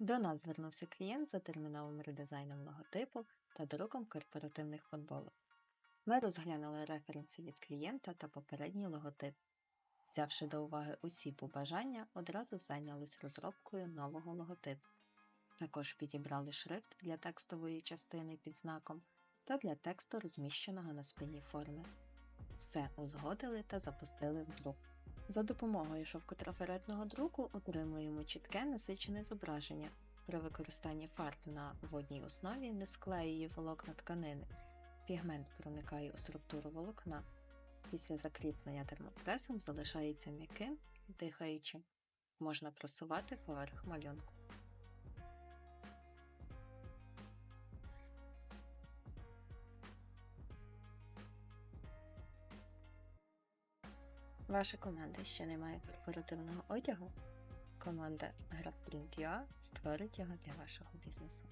До нас звернувся клієнт за терміновим редизайном логотипу та друком корпоративних футболок. Ми розглянули референси від клієнта та попередній логотип. Взявши до уваги усі побажання, одразу зайнялись розробкою нового логотипу. Також підібрали шрифт для текстової частини під знаком та для тексту, розміщеного на спині форми. Все узгодили та запустили в друк. За допомогою шовкотрафаретного друку отримуємо чітке насичене зображення. При використанні фарб на водній основі не склеює волокна тканини. Пігмент проникає у структуру волокна. Після закріплення термопресом залишається м'яким і дихаючим. Можна просувати поверх малюнку. Ваша команда ще не має корпоративного одягу? Команда GrabPrint.ua створить його для вашого бізнесу.